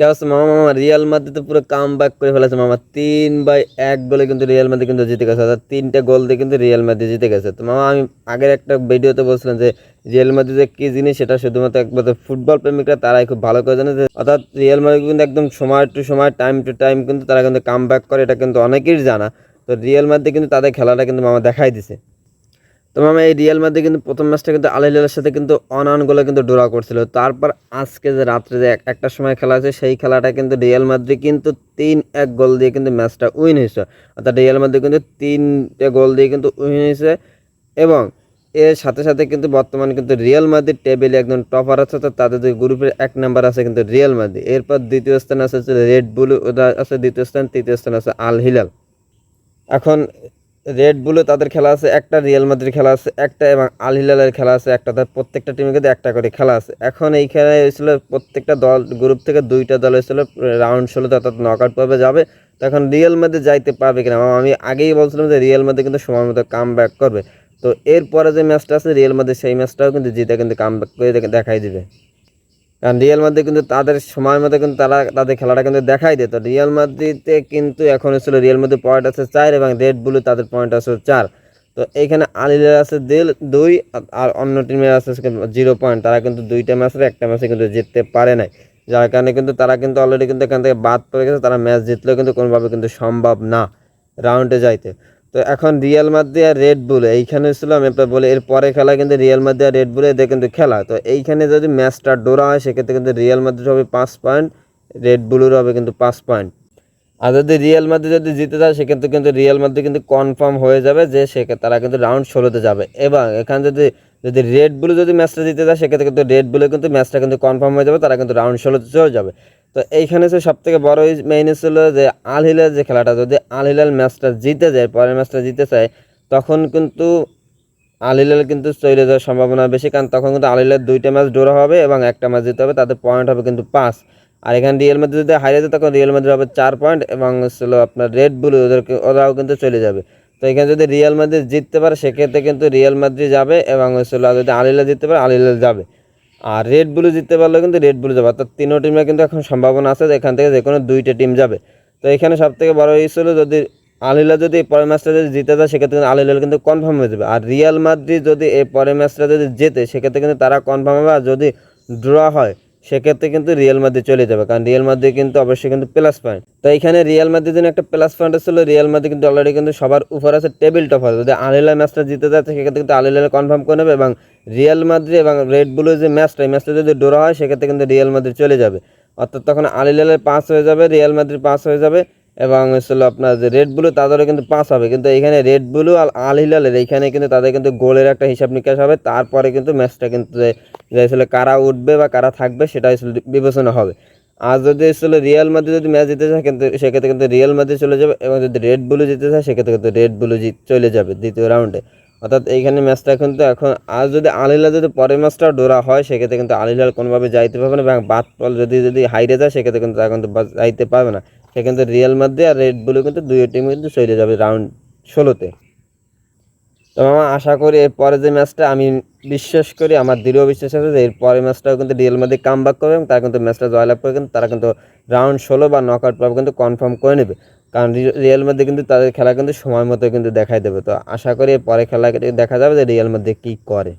কে আছে মামা মামা রিয়াল মাদ্রিদ তো পুরো কাম ব্যাক করে ফেলেছে মামা। তিন বাই এক গোলে কিন্তু রিয়াল মাদ্রিদ কিন্তু জিতে গেছে। অর্থাৎ তিনটা গোল দিয়ে কিন্তু রিয়াল মাদ্রিদ জিতে গেছে। তো মামা, আমি আগের একটা ভিডিওতে বলছিলাম যে রিয়াল মাদ্রিদের কী জিনিস, সেটা শুধুমাত্র একমাত্র ফুটবল প্রেমিকরা তারাই খুব ভালো করে জানে যে, অর্থাৎ রিয়াল মাদ্রিদ কিন্তু একদম সময় টু সময় টাইম টু টাইম কিন্তু তারা কিন্তু কাম ব্যাক করে। এটা কিন্তু অনেকেরই জানা। তো রিয়াল মাদ্রিদ কিন্তু তাদের খেলাটা কিন্তু মামা দেখাই দিছে। তো মামা, এই রিয়াল মাদ্রিদ কিন্তু প্রথম ম্যাচটা কিন্তু আল সাথে কিন্তু অন গোলে কিন্তু ড্র করছিল। তারপর আজকে যে রাত্রে যে এক- একটা সময় খেলা আছে সেই খেলাটা কিন্তু রিয়াল মাদ্রিদ কিন্তু তিন এক গোল দিয়ে কিন্তু ম্যাচটা উইন হয়েছে। অর্থাৎ রিয়াল মাদ্রিদ কিন্তু তিনটে গোল দিয়ে কিন্তু উইন হয়েছে এবং এর সাথে সাথে কিন্তু বর্তমানে কিন্তু রিয়াল মাদ্রিদ টেবিলে একদম টপার আছে তো তাদের যে গ্রুপের এক নাম্বার আছে কিন্তু রিয়াল মাদ্রিদ এরপর দ্বিতীয় স্থান আছে রেড বুলু আছে দ্বিতীয় স্থান, তৃতীয় স্থান আছে আল হিলাল। এখন রেড বুলে তাদের খেলা আছে, একটা রিয়াল মাদ্রিদ খেলা আছে, একটা এবং আল হিলালের খেলা আছে, একটা তার প্রত্যেকটা টিমে কিন্তু একটা করে খেলা আছে। এখন এই খেলায় হয়েছিল প্রত্যেকটা দল গ্রুপ থেকে দুইটা দল হয়েছিল রাউন্ড ষোলোতে অর্থাৎ নক আউট পর্বে যাবে। তখন রিয়াল মাদ্রিদ যাইতে পারবে কিনা? আমি আগেই বলছিলাম যে রিয়াল মাদ্রিদ কিন্তু সময় মতো কাম ব্যাক করবে। তো এরপরে যে ম্যাচটা আছে রিয়াল মাদ্রিদ সেই ম্যাচটাও কিন্তু জিতে কিন্তু কাম ব্যাক করে দেখাই দিবে। কারণ রিয়াল মাদ্রিদ কিন্তু তাদের সময় মতো কিন্তু তারা তাদের খেলাটা কিন্তু দেখাই দিত। রিয়াল মাদ্রিদে কিন্তু এখন হচ্ছিল রিয়াল মাদ্রিদ পয়েন্ট আছে চার এবং রেড বুলু তাদের পয়েন্ট আছে চার। তো এইখানে আলিলের আছে দিল দুই আর অন্য টিমের আছে জিরো পয়েন্ট তারা কিন্তু দুইটা ম্যাচের একটা ম্যাচে কিন্তু জিততে পারে নাই। যার কারণে কিন্তু তারা কিন্তু অলরেডি কিন্তু এখান থেকে বাদ পড়ে গেছে। তারা ম্যাচ জিতলেও কিন্তু কোনোভাবে কিন্তু সম্ভব না রাউন্ডে যাইতে। তো এখন রিয়াল মাদ্রিদ আর রেড বুল এইখানে ছিল আমি আপনার বলে, এর পরে খেলা কিন্তু রিয়াল মাদ্রিদ আর রেড বুলে এদের কিন্তু খেলা। তো এইখানে যদি ম্যাচটা ডোরা হয়, সেক্ষেত্রে কিন্তু রিয়াল মাদ্রিদ হবে পাঁচ পয়েন্ট রেড বুলের হবে কিন্তু পাঁচ পয়েন্ট আর যদি রিয়াল মাদ্রিদ যদি জিতে যায়, সেক্ষেত্রে কিন্তু রিয়াল মাদ্রিদ কিন্তু কনফার্ম হয়ে যাবে যে সেক্ষেত্রে তারা কিন্তু রাউন্ড ষোলোতে যাবে। এবং এখানে যদি যদি রেড বুলে যদি ম্যাচটা জিতে যায়, সেক্ষেত্রে কিন্তু রেড বুলে কিন্তু ম্যাচটা কিন্তু কনফার্ম হয়ে যাবে, তারা কিন্তু রাউন্ড ষোলোতে চলে যাবে। তো এইখানে সে সব থেকে বড় মেইন ছিল যে আল হিলাল যে খেলাটা, যদি আল হিলাল ম্যাচটা জিতে যায়, পরের ম্যাচটা জিতে চায়, তখন কিন্তু আল হিলাল কিন্তু চলে যাওয়ার সম্ভাবনা বেশি, কারণ তখন কিন্তু আল হিলাল দুইটা ম্যাচ ডোরা হবে এবং একটা ম্যাচ জিতে হবে তাদের পয়েন্ট হবে কিন্তু পাঁচ। আর এখানে রিয়েল মাদ্রিদ যদি হারিয়ে যায়, তখন রিয়েল মাদ্রিদ হবে চার পয়েন্ট এবং ছিল আপনার রেড বুল ওদেরকে, ওরাও কিন্তু চলে যাবে। তো এখানে যদি রিয়াল মাদ্রিদ জিততে পারে, সেক্ষেত্রে কিন্তু রিয়াল মাদ্রিদ যাবে এবং হচ্ছিল যদি আলিলা জিততে পারে আলিলা যাবে। আর রেড ব্লু জিততে পারলে কিন্তু রেড ব্লু যাবে। অর্থাৎ তিনও টিমে কিন্তু এখন সম্ভাবনা আছে যে এখান থেকে যে কোনো দুইটা টিম যাবে। তো এখানে সব থেকে বড় ইস্যু হলো যদি আলিলা যদি পরের ম্যাচটা যদি জিতে যায়, সেক্ষেত্রে কিন্তু আলিলাল কিন্তু কনফার্ম হয়ে যাবে। আর রিয়াল মাদ্রিদ যদি এই পরের ম্যাচটা যদি জেতে, সেক্ষেত্রে কিন্তু তারা কনফার্ম হবে। আর যদি ড্র হয় সেক্ষেত্রে কিন্তু রিয়েল মাদ্রিদ চলে যাবে, কারণ রিয়েল মাদ্রিদ কিন্তু অবশ্যই কিন্তু প্লাস পয়েন্ট তো এখানে রিয়াল মাদ্রিদ জন্য একটা প্লাস পয়েন্ট ছিল রিয়াল মাদ্রিদ কিন্তু অলরেডি কিন্তু সবার উপর আছে টেবিল টপ টপার যদি আলিলা ম্যাচটা জিতে যাচ্ছে সেক্ষেত্রে কিন্তু আলিলা কনফার্ম করে নেবে এবং রিয়াল মাদ্রিদ এবং রেড বুলের যে ম্যাচটা এই ম্যাচটা যদি ডোরা হয়, সেক্ষেত্রে কিন্তু রিয়াল মাদ্রিদ চলে যাবে। অর্থাৎ তখন আলিলালের পাস হয়ে যাবে রিয়াল মাদ্রিদ পাস হয়ে যাবে। এবং হচ্ছিল আপনার যে রেড ব্লু তাদেরও কিন্তু পাস হবে। কিন্তু এখানে রেড ব্লু আর আল হিলালের এইখানে কিন্তু তাদের কিন্তু গোলের একটা হিসাব নিকাশ হবে। তারপরে কিন্তু ম্যাচটা কিন্তু যে আসলে কারা উঠবে বা কারা থাকবে, সেটা বিবেচনা হবে। আর যদি আসলে রিয়াল মাদ্রিদ যদি ম্যাচ জিতে যায়, কিন্তু সেক্ষেত্রে কিন্তু রিয়াল মাদ্রিদ চলে যাবে এবং যদি রেড ব্লু জিতে যায়, সেক্ষেত্রে কিন্তু রেড ব্লু চলে যাবে দ্বিতীয় রাউন্ডে অর্থাৎ এইখানে ম্যাচটা কিন্তু এখন, আর যদি আলিলা যদি পরের ম্যাচটা ডোরা হয়, সেক্ষেত্রে কিন্তু আলিলাল কোনোভাবে যাইতে পারবে না এবং বাদ পল যদি যদি হাইরে যায়, সেক্ষেত্রে কিন্তু তারা কিন্তু যাইতে পারবে না। সে কিন্তু রিয়াল মাদ্রিদ আর রেড বুলু কিন্তু দুই টিম কিন্তু চলে যাবে রাউন্ড ষোলোতে। তো মামা, আশা করি এর পরে যে ম্যাচটা আমি বিশ্বাস করি, আমার দৃঢ় বিশ্বাস আছে যে এর পরের ম্যাচটাও কিন্তু রিয়াল মাদ্রিদ কাম ব্যাক করবে এবং তারা কিন্তু ম্যাচটা জয়লাভ করে কিন্তু তারা কিন্তু রাউন্ড ষোলো বা নক আউট পাবে কিন্তু কনফার্ম করে নেবে। কারণ রিয়াল মাদ্রিদ কিন্তু তাদের খেলা কিন্তু সময় মতো কিন্তু দেখাই দেবে। তো আশা করি এর পরে খেলা দেখা যাবে যে রিয়াল মাদ্রিদ কী করে।